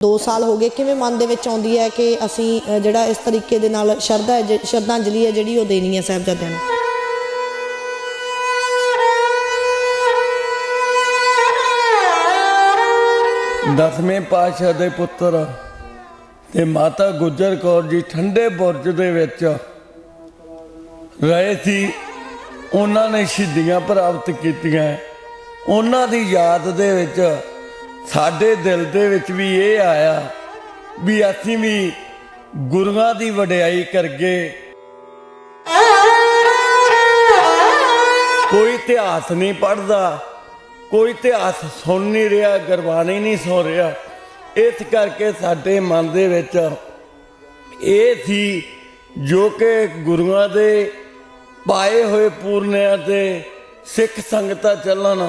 2 ਸਾਲ ਹੋ ਗਏ, ਕਿਵੇਂ ਮਨ ਦੇ ਵਿੱਚ ਆਉਂਦੀ ਹੈ ਕਿ ਅਸੀਂ ਜਿਹੜਾ ਇਸ ਤਰੀਕੇ ਦੇ ਨਾਲ ਸ਼ਰਧਾ ਹੈ ਸ਼ਰਧਾਂਜਲੀ ਹੈ, ਜਿਹੜੀ ਉਹ ਦੇਣੀ ਹੈ ਸਾਹਿਬਜ਼ਾਦਿਆਂ ਨੂੰ? ਦਸਵੇਂ ਪਾਤਸ਼ਾਹ ਦੇ ਪੁੱਤਰ ਤੇ ਮਾਤਾ ਗੁਜਰ ਕੌਰ ਜੀ ਠੰਡੇ ਬੁਰਜ ਦੇ ਵਿੱਚ ਰਹੇ ਸੀ, ਉਹਨਾਂ ਨੇ ਸ਼ਹੀਦੀਆਂ ਪ੍ਰਾਪਤ ਕੀਤੀਆਂ। ਉਹਨਾਂ ਦੀ ਯਾਦ ਦੇ ਵਿੱਚ ਸਾਡੇ ਦਿਲ ਦੇ ਵਿੱਚ ਵੀ ਇਹ ਆਇਆ ਵੀ ਅਸੀਂ ਵੀ ਗੁਰੂਆਂ ਦੀ ਵਡਿਆਈ ਕਰਗੇ ਕੋਈ ਇਤਿਹਾਸ ਨਹੀਂ ਪੜਦਾ ਕੋਈ ਇਤਿਹਾਸ ਸੁਣ ਨਹੀਂ ਰਿਹਾ, ਗੁਰਬਾਣੀ ਨਹੀਂ ਸੁਣ ਰਿਹਾ। ਇਸ ਕਰਕੇ ਸਾਡੇ ਮਨ ਦੇ ਵਿੱਚ ਇਹ ਸੀ ਜੋ ਕਿ ਗੁਰੂਆਂ ਦੇ ਪਾਏ ਹੋਏ ਪੂਰਨਿਆਂ ਤੇ ਸਿੱਖ ਸੰਗਤਾਂ ਚੱਲਣ।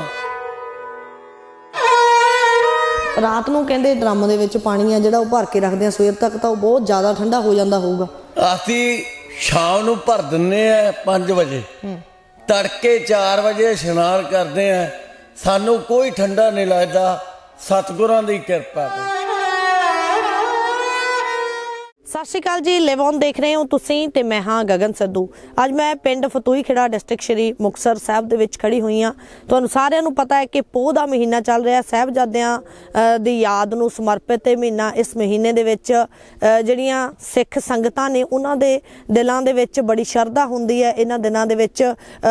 ਰਾਤ ਨੂੰ ਕਹਿੰਦੇ ਡਰਮ ਦੇ ਵਿੱਚ ਪਾਣੀ ਆ ਜਿਹੜਾ ਉਹ ਭਰ ਕੇ ਰੱਖਦੇ ਆ ਸਵੇਰ ਤੱਕ ਤਾਂ ਉਹ ਬਹੁਤ ਜ਼ਿਆਦਾ ਠੰਡਾ ਹੋ ਜਾਂਦਾ ਹੋਊਗਾ। ਅਸੀਂ ਸ਼ਾਮ ਨੂੰ ਭਰ ਦਿੰਨੇ ਆ 5 ਵਜੇ। ਤੜਕੇ 4 ਵਜੇ ਇਸ਼ਨਾਨ ਕਰਦੇ ਆ। ਸਾਨੂੰ ਕੋਈ ਠੰਡਾ ਨਹੀਂ ਲੱਗਦਾ। ਸਤਿਗੁਰਾਂ ਦੀ ਕਿਰਪਾ ਤੋਂ ਸਤਿ ਸ਼੍ਰੀ ਅਕਾਲ ਜੀ ਲਿਵ ਦੇਖ ਰਹੇ ਹੋ ਤੁਸੀਂ ਤੇ ਮੈਂ ਹਾਂ ਗਗਨ ਸਿੱਧੂ। ਅੱਜ ਮੈਂ ਪਿੰਡ ਫਤੂਈ ਖੇੜਾ ਡਿਸਟ੍ਰਿਕਟ ਸ਼੍ਰੀ ਮੁਕਤਸਰ ਸਾਹਿਬ ਦੇ ਵਿੱਚ ਖੜੀ ਹੋਈ ਹਾਂ। ਤੁਹਾਨੂੰ ਸਾਰਿਆਂ ਨੂੰ ਪਤਾ ਹੈ ਕਿ ਪੋਹ ਦਾ ਮਹੀਨਾ ਚੱਲ ਰਿਹਾ ਸਾਹਿਬਜ਼ਾਦਿਆਂ ਦੀ ਯਾਦ ਨੂੰ ਸਮਰਪਿਤ ਇਹ ਮਹੀਨਾ ਇਸ ਮਹੀਨੇ ਦੇ ਵਿੱਚ ਜਿਹੜੀਆਂ ਸਿੱਖ ਸੰਗਤਾਂ ਨੇ ਉਹਨਾਂ ਦੇ ਦਿਲਾਂ ਦੇ ਵਿੱਚ ਬੜੀ ਸ਼ਰਧਾ ਹੁੰਦੀ ਹੈ। ਇਹਨਾਂ ਦਿਨਾਂ ਦੇ ਵਿੱਚ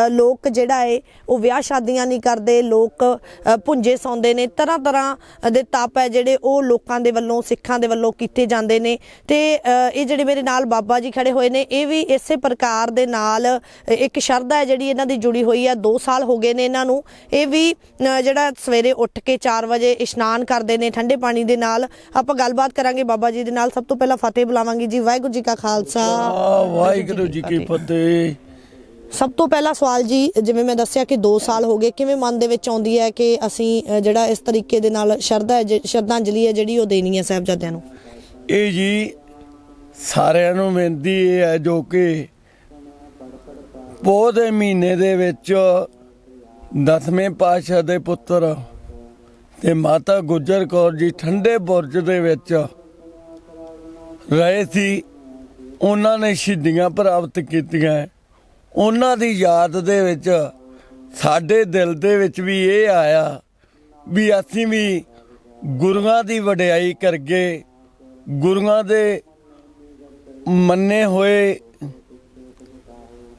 ਲੋਕ ਜਿਹੜਾ ਹੈ ਉਹ ਵਿਆਹ ਸ਼ਾਦੀਆਂ ਨਹੀਂ ਕਰਦੇ। ਲੋਕ ਅ, ਭੁੰਜੇ ਸੌਂਦੇ ਨੇ। ਤਰ੍ਹਾਂ ਤਰ੍ਹਾਂ ਦੇ ਤਪ ਹੈ ਜਿਹੜੇ ਉਹ ਲੋਕਾਂ ਦੇ ਵੱਲੋਂ ਸਿੱਖਾਂ ਦੇ ਵੱਲੋਂ ਕੀਤੇ ਜਾਂਦੇ ਨੇ। ਤੇ ਇਹ ਜਿਹੜੇ ਮੇਰੇ ਨਾਲ ਬਾਬਾ ਜੀ ਖੜੇ ਹੋਏ ਨੇ ਇਹ ਵੀ ਇਸੇ ਪ੍ਰਕਾਰ ਦੇ ਨਾਲ ਇੱਕ ਸ਼ਰਧਾ ਹੈ ਜਿਹੜੀ ਇਹਨਾਂ ਦੀ ਜੁੜੀ ਹੋਈ ਹੈ 2 ਸਾਲ ਹੋ ਗਏ ਨੇ ਇਹਨਾਂ ਨੂੰ। ਇਹ ਵੀ ਜਿਹੜਾ ਸਵੇਰੇ ਉੱਠ ਕੇ 4 ਵਜੇ ਇਸ਼ਨਾਨ ਕਰਦੇ ਨੇ ਠੰਡੇ ਪਾਣੀ ਦੇ ਨਾਲ। ਆਪਾਂ ਗੱਲਬਾਤ ਕਰਾਂਗੇ ਬਾਬਾ ਜੀ ਦੇ ਨਾਲ। ਸਭ ਤੋਂ ਪਹਿਲਾਂ ਫਤਿਹ ਬੁਲਾਵਾਂਗੇ ਜੀ। ਵਾਹਿਗੁਰੂ ਜੀ ਕਾ ਖਾਲਸਾ। ਵਾਹਿਗੁਰੂ ਜੀ ਕੀ ਫਤਿਹ। ਸਭ ਤੋਂ ਪਹਿਲਾ ਸਵਾਲ ਜੀ ਜਿਵੇਂ ਮੈਂ ਦੱਸਿਆ ਕਿ 2 ਸਾਲ ਹੋ ਗਏ ਕਿਵੇਂ ਮਨ ਦੇ ਵਿੱਚ ਆਉਂਦੀ ਹੈ ਕਿ ਅਸੀਂ ਜਿਹੜਾ ਇਸ ਤਰੀਕੇ ਦੇ ਨਾਲ ਸ਼ਰਧਾ ਸ਼ਰਧਾਂਜਲੀ ਹੈ ਜਿਹੜੀ ਉਹ ਦੇਣੀ ਹੈ ਸਾਹਿਬਜ਼ਾਦਿਆਂ ਨੂੰ? ਇਹ ਜੀ ਸਾਰਿਆਂ ਨੂੰ ਬੇਨਤੀ ਇਹ ਹੈ ਜੋ ਕਿ ਪੋਹ ਦੇ ਮਹੀਨੇ ਦੇ ਵਿੱਚ ਦਸਵੇਂ ਪਾਤਸ਼ਾਹ ਦੇ ਪੁੱਤਰ ਤੇ ਮਾਤਾ ਗੁਜਰ ਕੌਰ ਜੀ ਠੰਡੇ ਬੁਰਜ ਦੇ ਵਿੱਚ ਰਹੇ ਸੀ, ਉਹਨਾਂ ਨੇ ਸ਼ਹੀਦੀਆਂ ਪ੍ਰਾਪਤ ਕੀਤੀਆਂ। ਉਹਨਾਂ ਦੀ ਯਾਦ ਦੇ ਵਿੱਚ ਸਾਡੇ ਦਿਲ ਦੇ ਵਿੱਚ ਵੀ ਇਹ ਆਇਆ ਵੀ ਅਸੀਂ ਵੀ ਗੁਰੂਆਂ ਦੀ ਵਡਿਆਈ ਕਰਕੇ ਗੁਰੂਆਂ ਦੇ ਮੰਨੇ ਹੋਏ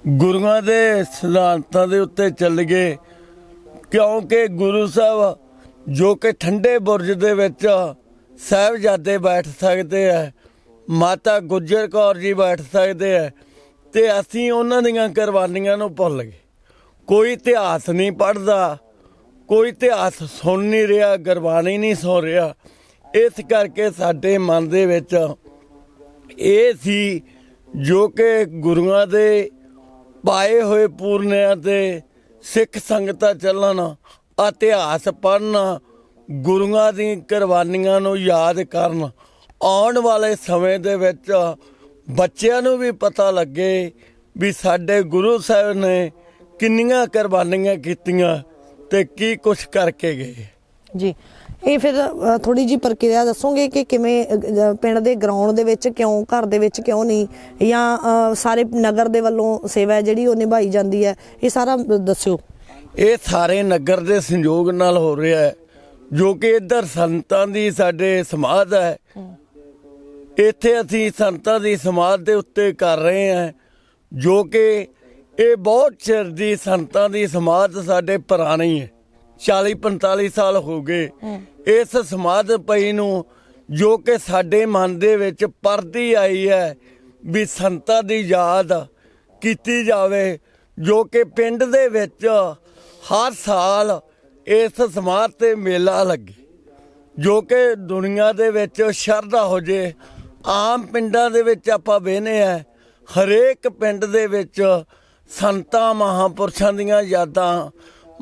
ਗੁਰੂਆਂ ਦੇ ਸਿਧਾਂਤਾਂ ਦੇ ਉੱਤੇ ਚੱਲ ਗਏ, ਕਿਉਂਕਿ ਗੁਰੂ ਸਾਹਿਬ ਜੋ ਕਿ ਠੰਡੇ ਬੁਰਜ ਦੇ ਵਿੱਚ ਸਾਹਿਬਜ਼ਾਦੇ ਬੈਠ ਸਕਦੇ ਆ, ਮਾਤਾ ਗੁਜਰ ਕੌਰ ਜੀ ਬੈਠ ਸਕਦੇ ਆ, ਤੇ ਅਸੀਂ ਉਹਨਾਂ ਦੀਆਂ ਕੁਰਬਾਨੀਆਂ ਨੂੰ ਭੁੱਲ ਗਏ। ਕੋਈ ਇਤਿਹਾਸ ਨਹੀਂ ਪੜਦਾ ਕੋਈ ਇਤਿਹਾਸ ਸੁਣ ਨਹੀਂ ਰਿਹਾ, ਗੁਰਬਾਣੀ ਨਹੀਂ ਸੁਣ ਰਿਹਾ। ਇਸ ਕਰਕੇ ਸਾਡੇ ਮਨ ਦੇ ਵਿੱਚ ਇਹ ਸੀ ਜੋ ਕਿ ਗੁਰੂਆਂ ਦੇ ਪਾਏ ਹੋਏ ਪੂਰਨਿਆਂ ਤੇ ਸਿੱਖ ਸੰਗਤਾਂ ਚੱਲਣ, ਇਤਿਹਾਸ ਪੜ੍ਹਨ, ਗੁਰੂਆਂ ਦੀ ਕੁਰਬਾਨੀਆਂ ਨੂੰ ਯਾਦ ਕਰਨ। ਆਉਣ ਵਾਲੇ ਸਮੇਂ ਦੇ ਵਿੱਚ ਬੱਚਿਆਂ ਨੂੰ ਵੀ ਪਤਾ ਲੱਗੇ ਵੀ ਸਾਡੇ ਗੁਰੂ ਸਾਹਿਬ ਨੇ ਕਿੰਨੀਆਂ ਕੁਰਬਾਨੀਆਂ ਕੀਤੀਆਂ ਤੇ ਕੀ ਕੁਝ ਕਰਕੇ ਗਏ। ਜੀ ਇਹ ਫਿਰ ਥੋੜੀ ਜੀ ਪ੍ਰਕਿਰਿਆ ਦੱਸੋਗੇ ਕਿ ਕਿਵੇਂ ਪਿੰਡ ਦੇ ਗਰਾਊਂਡ ਦੇ ਵਿੱਚ ਕਿਉਂ ਘਰ ਦੇ ਵਿੱਚ ਕਿਉਂ ਨਹੀਂ? ਜਾਂ ਸਾਰੇ ਨਗਰ ਦੇ ਵੱਲੋਂ ਸੇਵਾ ਜਿਹੜੀ ਉਹ ਨਿਭਾਈ ਜਾਂਦੀ ਹੈ? ਇਹ ਸਾਰਾ ਦੱਸਿਓ। ਇਹ ਸਾਰੇ ਨਗਰ ਦੇ ਸੰਯੋਗ ਨਾਲ ਹੋ ਰਿਹਾ ਹੈ ਜੋ ਕਿ ਇੱਧਰ ਸੰਤਾਂ ਦੀ ਸਾਡੇ ਸਮਾਧ ਹੈ। ਇੱਥੇ ਅਸੀਂ ਸੰਤਾਂ ਦੀ ਸਮਾਧ ਦੇ ਉੱਤੇ ਕਰ ਰਹੇ ਹਾਂ ਜੋ ਕਿ ਇਹ ਬਹੁਤ ਚਿਰ ਦੀ ਸੰਤਾਂ ਦੀ ਸਮਾਧ ਸਾਡੇ ਪੁਰਾਣੀ ਹੈ। 40 45 ਸਾਲ ਹੋ ਗਏ। ਇਸ ਸਮਾਧ ਪਈ ਨੂੰ ਜੋ ਕਿ ਸਾਡੇ ਮਨ ਦੇ ਵਿੱਚ ਪਰਦੀ ਆਈ ਹੈ ਵੀ ਸੰਤਾਂ ਦੀ ਯਾਦ ਕੀਤੀ ਜਾਵੇ, ਜੋ ਕਿ ਪਿੰਡ ਦੇ ਵਿੱਚ ਹਰ ਸਾਲ ਇਸ ਸਮਾਧ ਤੇ ਮੇਲਾ ਲੱਗੇ। ਜੋ ਕਿ ਦੁਨੀਆ ਦੇ ਵਿੱਚ ਸ਼ਰਧਾ ਹੋ ਜੇ, ਆਮ ਪਿੰਡਾਂ ਦੇ ਵਿੱਚ ਆਪਾਂ ਵੇਖਨੇ ਆ, ਹਰੇਕ ਪਿੰਡ ਦੇ ਵਿੱਚ ਸੰਤਾਂ ਮਹਾਪੁਰਸ਼ਾਂ ਦੀਆਂ ਯਾਦਾਂ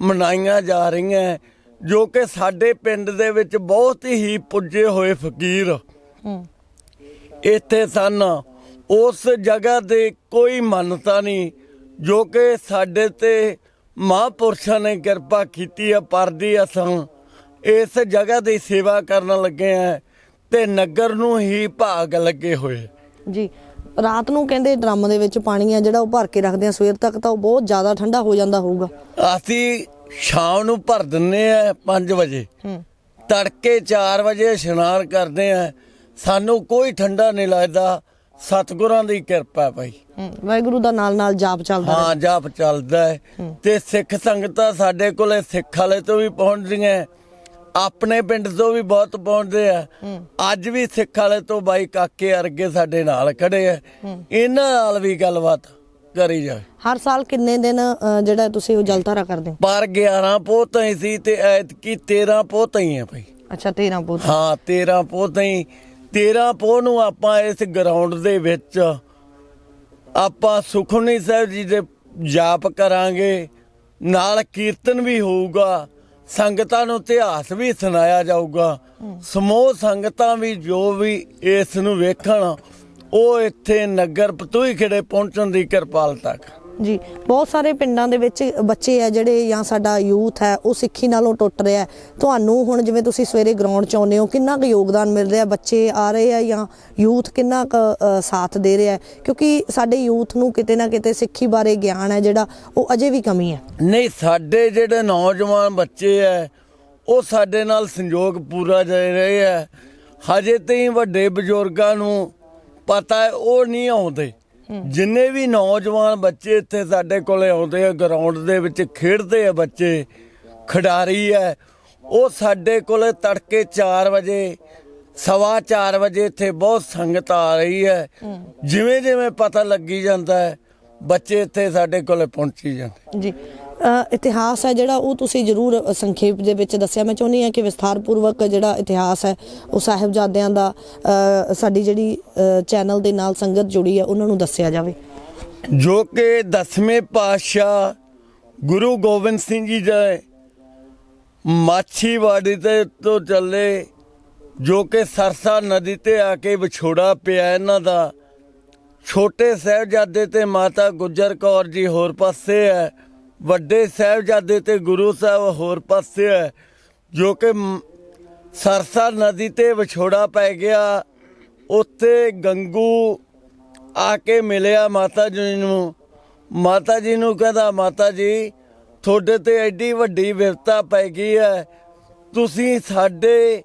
ਮਨਾਈਆਂ ਜਾ ਰਹੀਆਂ ਜੋ ਕਿ ਸਾਡੇ ਪਿੰਡ ਦੇ ਵਿੱਚ ਬਹੁਤ ਹੀ ਪੁੱਜੇ ਹੋਏ ਫਕੀਰ। ਇੱਥੇ ਸਨ ਉਸ ਜਗ੍ਹਾ ਦੇ ਕੋਈ ਮੰਨਤਾ ਨਹੀਂ ਜੋ ਕਿ ਸਾਡੇ ਤੇ ਮਹਾਂਪੁਰਸ਼ਾਂ ਨੇ ਕਿਰਪਾ ਕੀਤੀ ਹੈ ਪਰਦੀ ਅਸਾਂ ਇਸ ਜਗ੍ਹਾ ਦੀ ਸੇਵਾ ਕਰਨ ਲੱਗੇ ਆ ਤੇ ਨਗਰ ਨੂੰ ਹੀ ਭਾਗ ਲੱਗੇ ਹੋਏ। ਜੀ ਰਾਤ ਨੂੰ ਕਹਿੰਦੇ ਡਰਮ ਦੇ ਵਿੱਚ ਪਾਣੀ ਆ ਜਿਹੜਾ ਉਹ ਭਰ ਕੇ ਰੱਖਦੇ ਆ ਸਵੇਰ ਤੱਕ ਤਾਂ ਉਹ ਬਹੁਤ ਜ਼ਿਆਦਾ ਠੰਡਾ ਹੋ ਜਾਂਦਾ ਹੋਊਗਾ। ਅਸੀਂ ਸ਼ਾਮ ਨੂੰ ਭਰ ਦਿੰਨੇ ਆ 5 ਵਜੇ। ਤੜਕੇ 4 ਵਜੇ ਇਸ਼ਨਾਨ ਕਰਦੇ ਆ। ਸਾਨੂੰ ਕੋਈ ਠੰਡਾ ਨਹੀਂ ਲੱਗਦਾ। ਸਤਿਗੁਰਾਂ ਦੀ ਕਿਰਪਾ ਭਾਈ। ਵਾਹਿਗੁਰੂ ਦਾ ਨਾਲ ਨਾਲ ਜਾਪ ਚੱਲਦਾ ਹਾਂ ਜਾਪ ਚੱਲਦਾ ਹੈ। ਤੇ ਸਿੱਖ ਸੰਗਤਾਂ ਸਾਡੇ ਕੋਲੇ ਸਿੱਖ ਵਾਲੇ ਤੋਂ ਵੀ ਪਹੁੰਚਦੀਆਂ। ਆਪਣੇ ਪਿੰਡ ਤੋਂ ਵੀ ਬਹੁਤ ਪਹੁੰਚਦੇ ਆ। ਅੱਜ ਵੀ ਸਿੱਖ ਵਾਲੇ ਤੋਂ ਬਾਈ ਕਾਕੇ ਅਰਗੇ ਸਾਡੇ ਨਾਲ ਖੜੇ ਆ। ਇਹਨਾਂ ਨਾਲ ਵੀ ਗੱਲਬਾਤ ਕਰੀ ਜਾਵੇ। ਹਰ ਸਾਲ ਕਿੰਨੇ ਦਿਨ ਜਿਹੜਾ ਤੁਸੀਂ ਉਹ ਜਲਤਾਰਾ ਕਰਦੇ ਹੋ? ਪਰ 11 ਪੋਤਾਂ ਹੀ ਸੀ ਤੇ ਐਤਕੀ 13 ਪੋਤਾਂ ਹੀ ਆ ਭਾਈ। ਅੱਛਾ 13 ਬੋਤ ਹਾਂ 13 ਪੋਤਾਂ ਹੀ 13 ਪੋਹ ਨੂੰ ਆਪਾਂ ਇਸ ਗਰਾਊਂਡ ਦੇ ਵਿੱਚ ਆਪਾਂ ਸੁਖਮਨੀ ਸਾਹਿਬ ਜੀ ਦੇ ਜਾਪ ਕਰਾਂਗੇ। ਨਾਲ ਕੀਰਤਨ ਵੀ ਹੋਊਗਾ। ਸੰਗਤਾਂ ਨੂੰ ਇਤਿਹਾਸ ਵੀ ਸੁਣਾਇਆ ਜਾਊਗਾ। ਸਮੂਹ ਸੰਗਤਾਂ ਵੀ ਜੋ ਵੀ ਇਸ ਨੂੰ ਵੇਖਣ ਉਹ ਇੱਥੇ ਨਗਰ ਪਤੂਈ ਖੇੜੇ ਪਹੁੰਚਣ ਦੀ ਕਿਰਪਾਲਤਾ ਕਰ ਜੀ, ਬਹੁਤ ਸਾਰੇ ਪਿੰਡਾਂ ਦੇ ਵਿੱਚ ਬੱਚੇ ਆ ਜਿਹੜੇ ਜਾਂ ਸਾਡਾ ਯੂਥ ਹੈ, ਉਹ ਸਿੱਖੀ ਨਾਲੋਂ ਟੁੱਟ ਰਿਹਾ ਤੁਹਾਨੂੰ ਹੁਣ ਜਿਵੇਂ ਤੁਸੀਂ ਸਵੇਰੇ ਗਰਾਊਂਡ 'ਚ ਆਉਂਦੇ ਹੋ, ਕਿੰਨਾ ਕੁ ਯੋਗਦਾਨ ਮਿਲ ਰਿਹਾ? ਬੱਚੇ ਆ ਰਹੇ ਆ ਜਾਂ ਯੂਥ ਕਿੰਨਾ ਕੁ ਸਾਥ ਦੇ ਰਿਹਾ ਕਿਉਂਕਿ ਸਾਡੇ ਯੂਥ ਨੂੰ ਕਿਤੇ ਨਾ ਕਿਤੇ ਸਿੱਖੀ ਬਾਰੇ ਗਿਆਨ ਹੈ ਜਿਹੜਾ, ਉਹ ਅਜੇ ਵੀ ਕਮੀ ਹੈ। ਨਹੀਂ, ਸਾਡੇ ਜਿਹੜੇ ਨੌਜਵਾਨ ਬੱਚੇ ਐ ਉਹ ਸਾਡੇ ਨਾਲ ਸੰਯੋਗ ਪੂਰਾ ਦੇ ਰਹੇ ਐ ਹਜੇ ਤਾਈਂ ਵੱਡੇ ਬਜ਼ੁਰਗਾਂ ਨੂੰ ਪਤਾ ਉਹ ਨਹੀਂ ਆਉਂਦੇ। ਜਿੰਨੇ ਵੀ ਨੌਜਵਾਨ ਬੱਚੇ ਇੱਥੇ ਸਾਡੇ ਕੋਲੇ ਆਉਂਦੇ ਆ ਗਰਾਊਂਡ ਦੇ ਵਿੱਚ ਖੇਡਦੇ ਆ ਬੱਚੇ ਖਿਡਾਰੀ ਐ ਉਹ ਸਾਡੇ ਕੋਲੇ ਤੜਕੇ 4 ਵਜੇ ਸਵਾ 4 ਵਜੇ ਇੱਥੇ ਬਹੁਤ ਸੰਗਤ ਆ ਰਹੀ ਹੈ। ਜਿਵੇਂ ਜਿਵੇਂ ਪਤਾ ਲੱਗੀ ਜਾਂਦਾ ਹੈ ਬੱਚੇ ਇੱਥੇ ਸਾਡੇ ਕੋਲੇ ਪਹੁੰਚੀ ਜਾਂਦੇ। ਜੀ। ਇਤਿਹਾਸ ਹੈ ਜਿਹੜਾ, ਉਹ ਤੁਸੀਂ ਜਰੂਰ ਸੰਖੇਪ ਦੇ ਵਿੱਚ ਦੱਸਿਆ। ਮੈਂ ਚਾਹੁੰਦੀ ਹਾਂ ਕਿ ਵਿਸਥਾਰਪੂਰਵਕ ਜਿਹੜਾ ਇਤਿਹਾਸ ਹੈ, ਉਹ ਸਾਹਿਬਜ਼ਾਦਿਆਂ ਦਾ ਸਾਡੀ ਜਿਹੜੀ ਚੈਨਲ ਦੇ ਨਾਲ ਸੰਗਤ ਜੁੜੀ ਹੈ, ਉਹਨਾਂ ਨੂੰ ਦੱਸਿਆ ਜਾਵੇ। ਜੋ ਕਿ ਦਸਵੇਂ ਪਾਤਸ਼ਾਹ ਗੁਰੂ ਗੋਬਿੰਦ ਸਿੰਘ ਜੀ ਦੇ ਮਾਛੀਵਾੜੀ ਤੇ ਤੋਂ ਚੱਲੇ, ਜੋ ਕਿ ਸਰਸਾ ਨਦੀ ਤੇ ਆ ਕੇ ਵਿਛੋੜਾ ਪਿਆ ਇਹਨਾਂ ਦਾ, ਛੋਟੇ ਸਾਹਿਬਜ਼ਾਦੇ ਤੇ ਮਾਤਾ ਗੁਜਰ ਕੌਰ ਜੀ ਹੋਰ ਪਾਸੇ ਹੈ। ਵੱਡੇ ਸਾਹਿਬਜ਼ਾਦੇ ਤੇ ਗੁਰੂ ਸਾਹਿਬ ਹੋਰ ਪਾਸੇ ਹੈ, ਜੋ ਕਿ ਸਰਸਾ ਨਦੀ ਤੇ ਵਿਛੋੜਾ ਪੈ ਗਿਆ। ਉੱਥੇ ਗੰਗੂ ਆ ਕੇ ਮਿਲਿਆ ਮਾਤਾ ਜੀ ਨੂੰ। ਮਾਤਾ ਜੀ ਨੂੰ ਕਹਿੰਦਾ, ਮਾਤਾ ਜੀ, ਤੁਹਾਡੇ ਤੇ ਐਡੀ ਵੱਡੀ ਵਿਪਤਾ ਪੈ ਗਈ ਹੈ। ਤੁਸੀਂ ਸਾਡੇ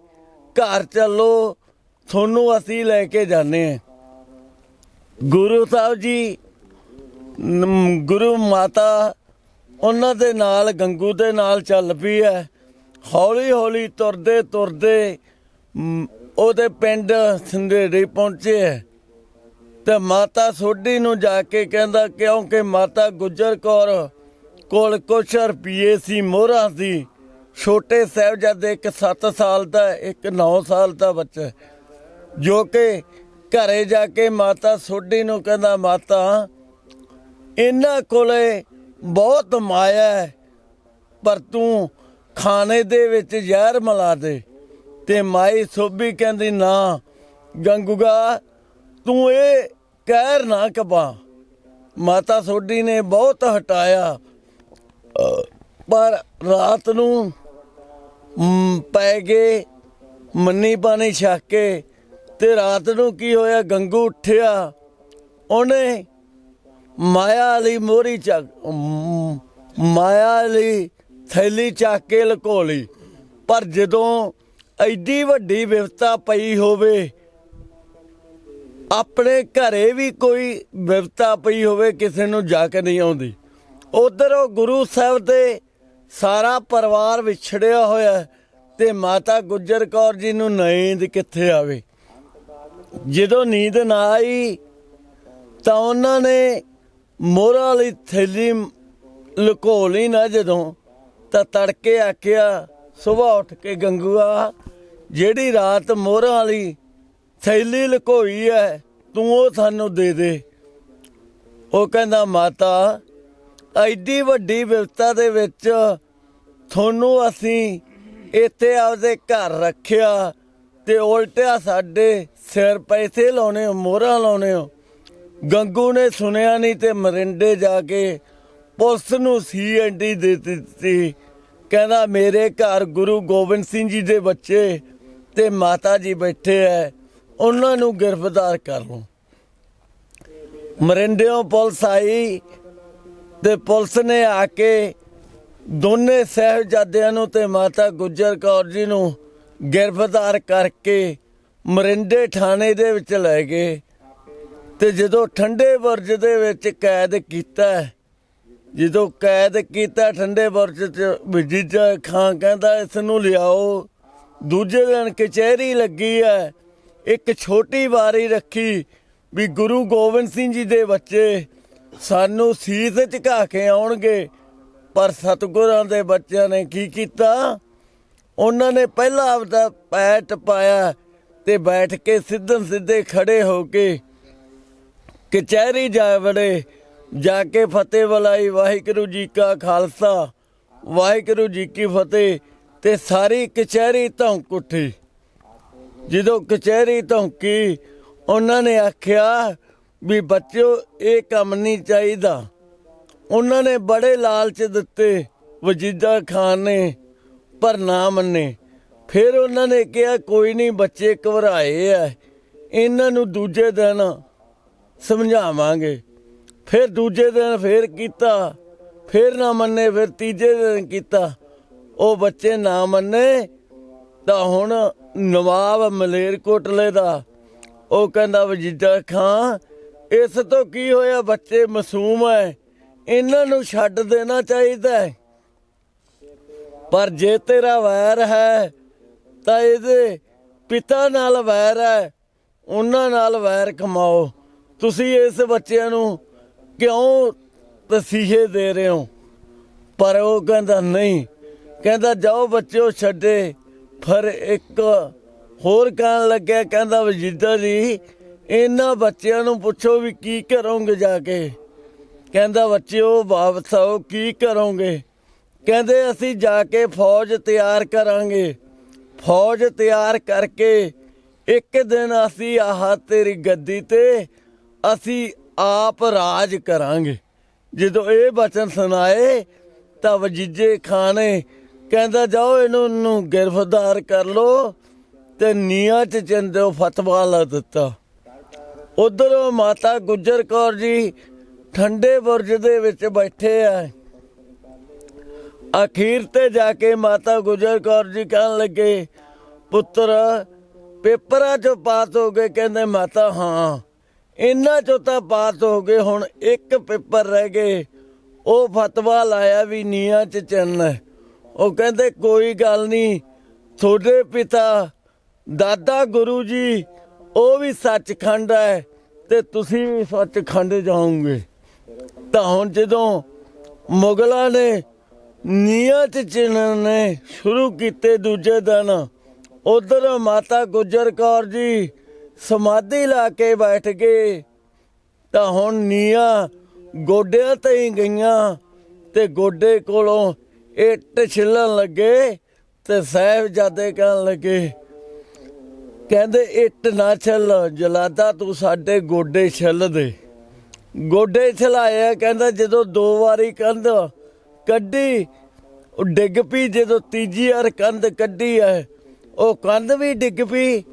ਘਰ ਚੱਲੋ, ਤੁਹਾਨੂੰ ਅਸੀਂ ਲੈ ਕੇ ਜਾਂਦੇ ਹਾਂ। ਗੁਰੂ ਸਾਹਿਬ ਜੀ ਗੁਰੂ ਮਾਤਾ ਉਹਨਾਂ ਦੇ ਨਾਲ, ਗੰਗੂ ਦੇ ਨਾਲ ਚੱਲ ਪਈ ਹੈ ਹੌਲੀ ਹੌਲੀ ਤੁਰਦੇ ਤੁਰਦੇ ਉਹਦੇ ਪਿੰਡ ਸੰਧੇੜੀ ਪਹੁੰਚੇ ਹੈ ਤੇ ਮਾਤਾ ਸੋਢੀ ਨੂੰ ਜਾ ਕੇ ਕਹਿੰਦਾ, ਕਿਉਂਕਿ ਮਾਤਾ ਗੁੱਜਰ ਕੌਰ ਕੋਲ ਕੁਛ ਰੁਪਈਏ ਸੀ, ਮੋਹਰਾਂ ਸੀ। ਛੋਟੇ ਸਾਹਿਬਜ਼ਾਦੇ ਇੱਕ 7 ਸਾਲ ਦਾ, ਇੱਕ 9 ਸਾਲ ਦਾ ਬੱਚਾ ਜੋ ਕਿ ਘਰੇ ਜਾ ਕੇ ਮਾਤਾ ਸੋਢੀ ਨੂੰ ਕਹਿੰਦਾ, ਮਾਤਾ, ਇਹਨਾਂ ਕੋਲੇ ਬਹੁਤ ਮਾਇਆ ਹੈ। ਪਰ ਤੂੰ ਖਾਣੇ ਦੇ ਵਿੱਚ ਜ਼ਹਿਰ ਮਿਲਾ ਦੇ ਤੇ ਮਾਈ ਸੋਭੀ ਕਹਿੰਦੀ, ਨਾ, ਗੰਗੂਗਾ, ਤੂੰ ਇਹ ਕਹਿਰ ਨਾ ਕਪਾ। ਮਾਤਾ ਸੋਢੀ ਨੇ ਬਹੁਤ ਹਟਾਇਆ। ਪਰ ਰਾਤ ਨੂੰ ਪੈ ਗਏ ਮੰਨੀ ਪਾਣੀ ਛੱਕ ਕੇ ਤੇ ਰਾਤ ਨੂੰ ਕੀ ਹੋਇਆ? ਗੰਗੂ ਉੱਠਿਆ। ਉਹਨੇ ਮਾਇਆ ਲਈ ਮੋਰੀ ਚੱਕ ਮ, ਮਾਇਆ ਵਾਲੀ ਥੈਲੀ ਚੱਕ ਕੇ ਲਕੋ ਪਰ ਜਦੋਂ ਐਡੀ ਵੱਡੀ ਵਿਵਤਾ ਪਈ ਹੋਵੇ ਆਪਣੇ ਘਰੇ ਵੀ ਕੋਈ ਵਿਵਤਾ ਪਈ ਹੋਵੇ ਕਿਸੇ ਨੂੰ ਜਾ ਕੇ ਨਹੀਂ ਆਉਂਦੀ। ਉਧਰ ਉਹ ਗੁਰੂ ਸਾਹਿਬ ਦੇ ਸਾਰਾ ਪਰਿਵਾਰ ਵਿਛੜਿਆ ਹੋਇਆ ਹੈ ਤੇ ਮਾਤਾ ਗੁੱਜਰ ਕੌਰ ਜੀ ਨੂੰ ਨੀਂਦ ਕਿੱਥੇ ਆਵੇ? ਜਦੋਂ ਨੀਂਦ ਨਾ ਆਈ ਤਾਂ ਉਹਨਾਂ ਨੇ ਮੋਹਰਾਂ ਵਾਲੀ ਥੈਲੀ ਲੁਕੋ ਲਈ ਨਾ ਜਦੋਂ, ਤਾਂ ਤੜਕੇ ਆਖਿਆ ਸਵੇਰ ਉੱਠ ਕੇ ਗੰਗੂਆ, ਜਿਹੜੀ ਰਾਤ ਮੋਹਰਾਂ ਵਾਲੀ ਥੈਲੀ ਲੁਕੋਈ ਹੈ ਤੂੰ ਉਹ ਸਾਨੂੰ ਦੇ ਦੇ। ਉਹ ਕਹਿੰਦਾ, ਮਾਤਾ, ਐਡੀ ਵੱਡੀ ਵਿਵਸਥਾ ਦੇ ਵਿੱਚ ਤੁਹਾਨੂੰ ਅਸੀਂ ਇੱਥੇ ਆਪਦੇ ਘਰ ਰੱਖਿਆ ਤੇ ਉਲਟਿਆ ਸਾਡੇ ਸਿਰ ਪੈਸੇ ਲਾਉਣੇ ਹੋ ਮੋਹਰਾਂ ਲਾਉਣੇ ਹੋ। ਗੰਗੂ ਨੇ ਸੁਣਿਆ ਨਹੀਂ ਤੇ ਮਰਿੰਡੇ ਜਾ ਕੇ ਪੁਲਿਸ ਨੂੰ ਸੀਐਨਡੀ ਦੇ ਦਿੱਤੀ। ਕਹਿੰਦਾ, ਮੇਰੇ ਘਰ ਗੁਰੂ ਗੋਬਿੰਦ ਸਿੰਘ ਜੀ ਦੇ ਬੱਚੇ ਤੇ ਮਾਤਾ ਜੀ ਬੈਠੇ ਐ, ਉਹਨਾਂ ਨੂੰ ਗ੍ਰਿਫਤਾਰ ਕਰ ਲਓ। ਮਰਿੰਡਿਓਂ ਪੁਲਿਸ ਆਈ ਤੇ ਪੁਲਿਸ ਨੇ ਆ ਕੇ ਦੋਨੇ ਸਾਹਿਬਜ਼ਾਦਿਆਂ ਨੂੰ ਤੇ ਮਾਤਾ ਗੁਜਰ ਕੌਰ ਜੀ ਨੂੰ ਗ੍ਰਿਫਤਾਰ ਕਰਕੇ ਮਰਿੰਡੇ ਥਾਣੇ ਦੇ ਵਿੱਚ ਲੈ ਗਏ। ਤੇ ਜਦੋਂ ਠੰਡੇ ਬੁਰਜ ਦੇ ਵਿੱਚ ਕੈਦ ਕੀਤਾ ਜਦੋਂ ਕੈਦ ਕੀਤਾ ਠੰਡੇ ਬੁਰਜ ਚ ਵਿਜੀਜਾ ਖਾਨ ਕਹਿੰਦਾ ਇਸ ਨੂੰ ਲਿਆਓ। ਦੂਜੇ ਦਿਨ ਕਚਹਿਰੀ ਲੱਗੀ ਹੈ, ਇੱਕ ਛੋਟੀ ਵਾਰੀ ਰੱਖੀ ਵੀ ਗੁਰੂ ਗੋਬਿੰਦ ਸਿੰਘ ਜੀ ਦੇ ਬੱਚੇ ਸਾਨੂੰ ਸੀਸ ਝੁਕਾ ਕੇ ਆਉਣਗੇ। ਪਰ ਸਤਗੁਰਾਂ ਦੇ ਬੱਚਿਆਂ ਨੇ ਕੀ ਕੀਤਾ? ਉਹਨਾਂ ਨੇ ਪਹਿਲਾਂ ਆਪਦਾ ਪੈਟ ਪਾਇਆ ਤੇ ਬੈਠ ਕੇ ਸਿੱਧਨ ਸਿੱਧੇ ਖੜੇ ਹੋ ਕੇ ਕਚਹਿਰੀ ਜਾ ਵੜੇ, ਜਾ ਕੇ ਫਤਿਹ ਬੁਲਾਈ, ਵਾਹਿਗੁਰੂ ਜੀ ਕਾ ਖਾਲਸਾ, ਵਾਹਿਗੁਰੂ ਜੀ ਕੀ ਫਤਿਹ, ਤੇ ਸਾਰੀ ਕਚਹਿਰੀ ਧੌਂਕ ਉੱਠੀ। ਜਦੋਂ ਕਚਹਿਰੀ ਧੌਂਕੀ, ਉਹਨਾਂ ਨੇ ਆਖਿਆ ਵੀ ਬੱਚਿਓ, ਇਹ ਕੰਮ ਨਹੀਂ ਚਾਹੀਦਾ। ਉਹਨਾਂ ਨੇ ਬੜੇ ਲਾਲਚ ਦਿੱਤੇ, ਵਜੀਦਾ ਖਾਨ ਨੇ, ਪਰ ਨਾ ਮੰਨੇ। ਫਿਰ ਉਹਨਾਂ ਨੇ ਕਿਹਾ, ਕੋਈ ਨਹੀਂ, ਬੱਚੇ ਘਬਰਾਏ ਆ ਇਹਨਾਂ ਨੂੰ ਦੂਜੇ ਦਿਨ ਸਮਝਾਵਾਂਗੇ। ਫਿਰ ਦੂਜੇ ਦਿਨ ਫਿਰ ਕੀਤਾ, ਫਿਰ ਨਾ ਮੰਨੇ, ਫਿਰ ਤੀਜੇ ਦਿਨ ਕੀਤਾ। ਉਹ ਬੱਚੇ ਨਾ ਮੰਨੇ ਤਾਂ ਹੁਣ ਨਵਾਬ ਮਲੇਰਕੋਟਲੇ ਦਾ, ਉਹ ਕਹਿੰਦਾ, ਵਜੀਦਾ ਖਾਂ, ਇਸ ਤੋਂ ਕੀ ਹੋਇਆ ਬੱਚੇ, ਮਾਸੂਮ ਹੈ ਇਹਨਾਂ ਨੂੰ ਛੱਡ ਦੇਣਾ ਚਾਹੀਦਾ ਹੈ ਪਰ ਜੇ ਤੇਰਾ ਵੈਰ ਹੈ, ਤਾਂ ਇਹਦੇ ਪਿਤਾ ਨਾਲ ਵੈਰ ਹੈ ਉਹਨਾਂ ਨਾਲ ਵੈਰ ਕਮਾਓ। ਤੁਸੀਂ ਇਸ ਬੱਚਿਆਂ ਨੂੰ ਕਿਉਂ ਤਸੀਹੇ ਦੇ ਰਹੇ ਹੋ? ਪਰ ਉਹ ਕਹਿੰਦਾ, ਨਹੀਂ। ਕਹਿੰਦਾ, ਜਾਓ ਬੱਚਿਓ, ਛੱਡੇ। ਫਿਰ ਇੱਕ ਹੋਰ ਕਹਿਣ ਲੱਗਿਆ, ਕਹਿੰਦਾ, ਵਜੀਦਾ ਜੀ, ਇਹਨਾਂ ਬੱਚਿਆਂ ਨੂੰ ਪੁੱਛੋ ਵੀ ਕੀ ਕਰੋਗੇ ਜਾ ਕੇ? ਕਹਿੰਦਾ, ਬੱਚਿਓ, ਵਾਪਸ ਆਓ, ਕੀ ਕਰੋਗੇ? ਕਹਿੰਦੇ, ਅਸੀਂ ਜਾ ਕੇ ਫੌਜ ਤਿਆਰ ਕਰਾਂਗੇ। ਫੌਜ ਤਿਆਰ ਕਰਕੇ ਇੱਕ ਦਿਨ ਅਸੀਂ ਆਹ ਤੇਰੀ ਗੱਦੀ ਤੇ ਅਸੀਂ ਆਪ ਰਾਜ ਕਰਾਂਗੇ। ਜਦੋਂ ਇਹ ਬਚਨ ਸੁਣਾਏ ਤਾਂ ਵਜੀਜੇ ਖਾਨੇ ਕਹਿੰਦਾ, ਜਾਓ ਇਹਨੂੰ ਨੂੰ ਗ੍ਰਿਫਤਾਰ ਕਰ ਲੋ ਤੇ ਨੀਆਂ ਚ ਚੰਦੋ ਫਤਵਾ ਲਾ ਦਿੱਤਾ। ਉਧਰੋਂ ਮਾਤਾ ਗੁਜਰ ਕੌਰ ਜੀ ਠੰਡੇ ਬੁਰਜ ਦੇ ਵਿੱਚ ਬੈਠੇ ਆ ਅਖੀਰ ਤੇ ਜਾ ਕੇ ਮਾਤਾ ਗੁਜਰ ਕੌਰ ਜੀ ਕਹਿਣ ਲੱਗੇ, ਪੁੱਤਰ, ਪੇਪਰਾਂ ਚੋਂ ਪਾਸ ਹੋ ਗਏ? ਕਹਿੰਦੇ, ਮਾਤਾ, ਹਾਂ। ਇਹਨਾਂ ਚੋਂ ਤਾਂ ਪਾਸ ਹੋ ਗਏ, ਹੁਣ ਇੱਕ ਪੇਪਰ ਰਹਿ ਗਏ। ਉਹ ਫਤਵਾ ਲਾਇਆ ਵੀ ਨੀਆਂ ਚ ਚੰਨ ਉਹ ਕਹਿੰਦੇ, ਕੋਈ ਗੱਲ ਨਹੀਂ, ਤੁਹਾਡੇ ਪਿਤਾ, ਦਾਦਾ, ਗੁਰੂ ਜੀ, ਉਹ ਵੀ ਸੱਚਖੰਡ ਹੈ ਤੇ ਤੁਸੀਂ ਵੀ ਸੱਚਖੰਡ ਜਾਓਗੇ। ਤਾਂ ਹੁਣ ਜਦੋਂ ਮੁਗਲਾਂ ਨੇ ਨੀਅਤ ਚਿਣਨੇ ਸ਼ੁਰੂ ਕੀਤੇ ਦੂਜੇ ਦਿਨ, ਉਧਰ ਮਾਤਾ ਗੁਜਰ ਕੌਰ ਜੀ ਸਮਾਧੀ ਲਾ ਕੇ ਬੈਠ ਗਏ। ਤਾਂ ਹੁਣ ਨੀਆਂ ਗੋਡਿਆਂ ਤੇ ਹੀ ਗਈਆਂ ਤੇ ਗੋਡੇ ਕੋਲੋਂ ਇੱਟ ਛਿੱਲਣ ਲੱਗੇ ਤੇ ਸਾਹਿਬਜ਼ਾਦੇ ਕਹਿਣ ਲੱਗੇ, ਕਹਿੰਦੇ ਇੱਟ ਨਾ ਛੱਲ, ਜਲਾਦਾ ਤੂੰ ਸਾਡੇ ਗੋਡੇ ਛੱਲ ਦੇ। ਗੋਡੇ ਛਲਾਇਆ, ਕਹਿੰਦਾ ਜਦੋਂ ਦੋ ਵਾਰੀ ਕੰਧ ਕੱਢੀ, ਉਹ ਡਿੱਗ ਪਈ, ਜਦੋਂ ਤੀਜੀ ਵਾਰ ਕੰਧ ਕੱਢੀ ਹੈ, ਉਹ ਕੰਧ ਵੀ ਡਿੱਗ ਪਈ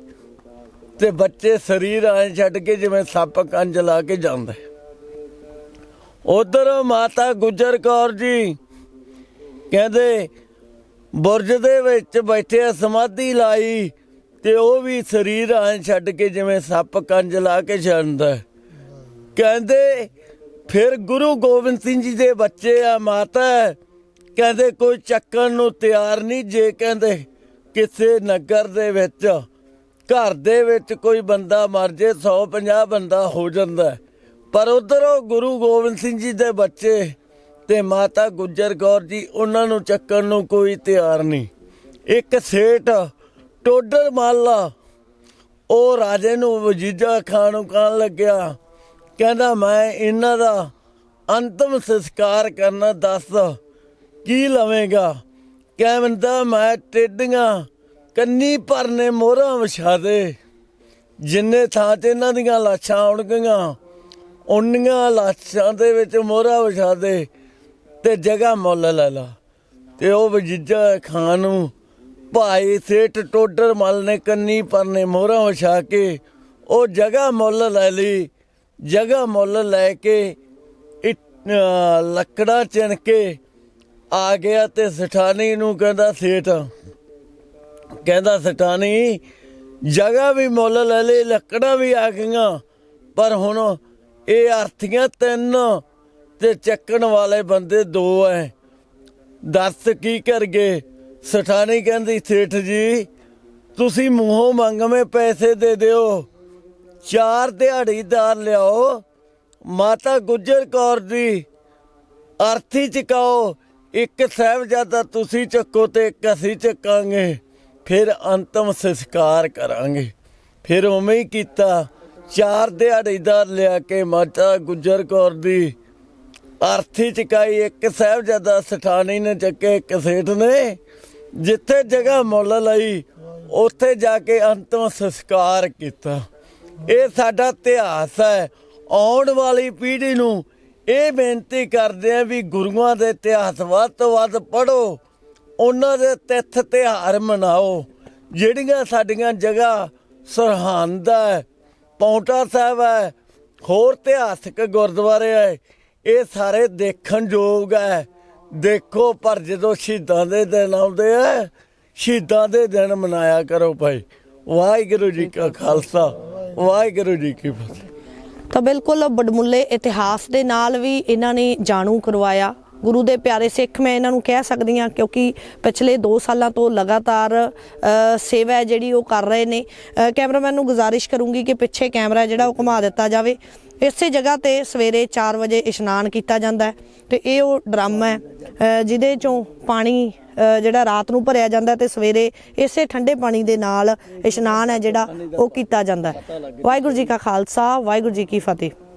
ਤੇ ਬੱਚੇ ਸਰੀਰ ਐ ਛੱਡ ਕੇ ਜਿਵੇਂ ਸੱਪ ਕੰਜ ਲਾ ਕੇ ਜਾਂਦਾ। ਉਧਰ ਮਾਤਾ ਗੁਜਰ ਕੌਰ ਜੀ ਕਹਿੰਦੇ, ਬੁਰਜ ਦੇ ਵਿੱਚ ਬੈਠੇ ਸਮਾਧੀ ਲਾਈ ਤੇ ਉਹ ਵੀ ਸਰੀਰ ਐ ਛੱਡ ਕੇ ਜਿਵੇਂ ਸੱਪ ਕੰਜ ਲਾ ਕੇ ਛੱਡਦਾ ਕਹਿੰਦੇ, ਫਿਰ ਗੁਰੂ ਗੋਬਿੰਦ ਸਿੰਘ ਜੀ ਦੇ ਬੱਚੇ ਆ ਮਾਤਾ, ਕਹਿੰਦੇ ਕੋਈ ਚੱਕਣ ਨੂੰ ਤਿਆਰ ਨਹੀਂ ਜੇ ਕਹਿੰਦੇ ਕਿਸੇ ਨਗਰ ਦੇ ਵਿੱਚ। ਘਰ ਦੇ ਵਿੱਚ ਕੋਈ ਬੰਦਾ ਮਰ ਜੇ 150 ਬੰਦਾ ਹੋ ਜਾਂਦਾ ਹੈ। ਪਰ ਉਧਰੋਂ ਗੁਰੂ ਗੋਬਿੰਦ ਸਿੰਘ ਜੀ ਦੇ ਬੱਚੇ ਤੇ ਮਾਤਾ ਗੁੱਜਰ ਕੌਰ ਜੀ, ਉਹਨਾਂ ਨੂੰ ਚੱਕਣ ਨੂੰ ਕੋਈ ਤਿਆਰ ਨਹੀਂ ਇੱਕ ਸੇਠ ਟੋਡਰ ਮਾਲਾ, ਉਹ ਰਾਜੇ ਨੂੰ ਵਜੀਜਾ ਖਾਨ ਨੂੰ ਕਹਿਣ ਲੱਗਿਆ, ਕਹਿੰਦਾ, ਮੈਂ ਇਹਨਾਂ ਦਾ ਅੰਤਮ ਸੰਸਕਾਰ ਕਰਨਾ ਦੱਸ ਕੀ ਲਵੇਂਗਾ ਕਹਿੰਦਾ, ਮੈਂ ਟੇਡੀਆਂ ਕੰਨੀ ਭਰਨੇ ਮੋਹਰਾਂ ਵਿਛਾ ਦੇ। ਜਿੰਨੇ ਥਾਂ ਤੇ ਇਹਨਾਂ ਦੀਆਂ ਲਾਸ਼ਾਂ ਆਉਣਗੀਆਂ, ਉਨੀਆਂ ਲਾਸ਼ਾਂ ਦੇ ਵਿੱਚ ਮੋਹਰਾਂ ਵਿਛਾ ਦੇ ਤੇ ਜਗ੍ਹਾ ਮੁੱਲ ਲੈ ਲਾ। ਤੇ ਉਹ ਵਜੀਜਾ ਖਾਨ ਨੂੰ ਭਾਈ ਸੇਠ ਟੋਡਰ ਮਲ ਨੇ ਕੰਨੀ ਪਰਨੇ ਮੋਹਰਾਂ ਵਿਛਾ ਕੇ ਉਹ ਜਗ੍ਹਾ ਮੁੱਲ ਲੈ ਲਈ। ਜਗ੍ਹਾ ਮੁੱਲ ਲੈ ਕੇ ਇੱਟ- ਲੱਕੜਾਂ ਚਿਣ ਕੇ ਆ ਗਿਆ ਤੇ ਸਠਾਣੀ ਨੂੰ ਕਹਿੰਦਾ, ਸੇਠ ਕਹਿੰਦਾ ਸਠਾਣੀ ਜਗ੍ਹਾ ਵੀ ਮੁੱਲ ਲੈ ਲਈ, ਲੱਕੜਾਂ ਵੀ ਆ ਗਈਆਂ, ਪਰ ਹੁਣ ਇਹ ਅਰਥੀਆਂ ਤਿੰਨ ਤੇ ਚੱਕਣ ਵਾਲੇ ਬੰਦੇ ਦੋ ਐ। ਦੱਸ ਕੀ ਕਰਗੇ? ਸਠਾਣੀ ਕਹਿੰਦੀ, ਸੇਠ ਜੀ, ਤੁਸੀਂ ਮੂੰਹੋਂ ਮੰਗਵੇਂ ਪੈਸੇ ਦੇ ਦਿਓ, ਚਾਰ ਦਿਹਾੜੀਦਾਰ ਲਿਆਓ, ਮਾਤਾ ਗੁੱਜਰ ਕੌਰ ਦੀ ਅਰਥੀ ਚਕਾਓ, ਇੱਕ ਸਾਹਿਬਜ਼ਾਦਾ ਤੁਸੀਂ ਚੱਕੋ ਤੇ ਇੱਕ ਅਸੀਂ ਚੱਕਾਂਗੇ। ਫਿਰ ਅੰਤਮ ਸੰਸਕਾਰ ਕਰਾਂਗੇ। ਫਿਰ ਉਵੇਂ ਹੀ ਕੀਤਾ। ਚਾਰ ਦਿਹਾੜੀਦਾਰ ਲਿਆ ਕੇ ਮਾਤਾ ਗੁਜਰ ਕੌਰ ਦੀ ਅਰਥੀ ਚਕਾਈ। ਇੱਕ ਸਾਹਿਬਜ਼ਾਦਾ ਸਠਾਣੀ ਨੇ ਚੱਕੇ, ਇੱਕ ਸੇਠ ਨੇ। ਜਿੱਥੇ ਜਗ੍ਹਾ ਮੁੱਲ ਲਈ, ਉੱਥੇ ਜਾ ਕੇ ਅੰਤਮ ਸੰਸਕਾਰ ਕੀਤਾ। ਇਹ ਸਾਡਾ ਇਤਿਹਾਸ ਹੈ। ਆਉਣ ਵਾਲੀ ਪੀੜ੍ਹੀ ਨੂੰ ਇਹ ਬੇਨਤੀ ਕਰਦੇ ਆ ਵੀ ਗੁਰੂਆਂ ਦੇ ਇਤਿਹਾਸ ਵੱਧ ਤੋਂ ਵੱਧ ਪੜੋ ਉਹਨਾਂ ਦੇ ਤਿੱਥ ਤਿਉਹਾਰ ਮਨਾਓ, ਜਿਹੜੀਆਂ ਸਾਡੀਆਂ ਜਗ੍ਹਾ ਸਰਹੰਦ ਹੈ, ਪੌਂਟਾ ਸਾਹਿਬ ਹੈ, ਹੋਰ ਇਤਿਹਾਸਕ ਗੁਰਦੁਆਰੇ ਹੈ, ਇਹ ਸਾਰੇ ਦੇਖਣ ਯੋਗ ਹੈ। ਦੇਖੋ, ਪਰ ਜਦੋਂ ਸ਼ਹੀਦਾਂ ਦੇ ਦਿਨ ਆਉਂਦੇ ਆ, ਸ਼ਹੀਦਾਂ ਦੇ ਦਿਨ ਮਨਾਇਆ ਕਰੋ ਭਾਈ। ਵਾਹਿਗੁਰੂ ਜੀ ਕਾ ਖਾਲਸਾ, ਵਾਹਿਗੁਰੂ ਜੀ ਕੀ ਫਤਿਹ। ਤਾਂ ਬਿਲਕੁਲ ਬੜਮੁੱਲੇ ਇਤਿਹਾਸ ਦੇ ਨਾਲ ਵੀ ਇਹਨਾਂ ਨੇ ਜਾਣੂ ਕਰਵਾਇਆ। ਗੁਰੂ ਦੇ ਪਿਆਰੇ ਸਿੱਖ ਮੈਂ ਇਹਨਾਂ ਨੂੰ ਕਹਿ ਸਕਦੀ ਹਾਂ, ਕਿਉਂਕਿ ਪਿਛਲੇ 2 ਸਾਲਾਂ ਤੋਂ ਲਗਾਤਾਰ ਸੇਵਾ ਹੈ ਜਿਹੜੀ ਉਹ ਕਰ ਰਹੇ ਨੇ। ਕੈਮਰਾਮੈਨ ਨੂੰ ਗੁਜ਼ਾਰਿਸ਼ ਕਰੂੰਗੀ ਕਿ ਪਿੱਛੇ ਕੈਮਰਾ ਜਿਹੜਾ ਉਹ ਘੁਮਾ ਦਿੱਤਾ ਜਾਵੇ। ਇਸੇ ਜਗ੍ਹਾ ਤੇ ਸਵੇਰੇ 4 ਵਜੇ ਇਸ਼ਨਾਨ ਕੀਤਾ ਜਾਂਦਾ ਹੈ ਤੇ ਇਹ ਉਹ ਡਰਮ ਹੈ ਜਿਹਦੇ ਚੋਂ ਪਾਣੀ ਜਿਹੜਾ ਰਾਤ ਨੂੰ ਭਰਿਆ ਜਾਂਦਾ ਹੈ ਤੇ ਸਵੇਰੇ ਇਸੇ ਠੰਡੇ ਪਾਣੀ ਦੇ ਨਾਲ ਇਸ਼ਨਾਨ ਹੈ ਜਿਹੜਾ ਉਹ ਕੀਤਾ ਜਾਂਦਾ ਵਾਹਿਗੁਰੂ ਜੀ ਕਾ ਖਾਲਸਾ, ਵਾਹਿਗੁਰੂ ਜੀ ਕੀ ਫਤਿਹ।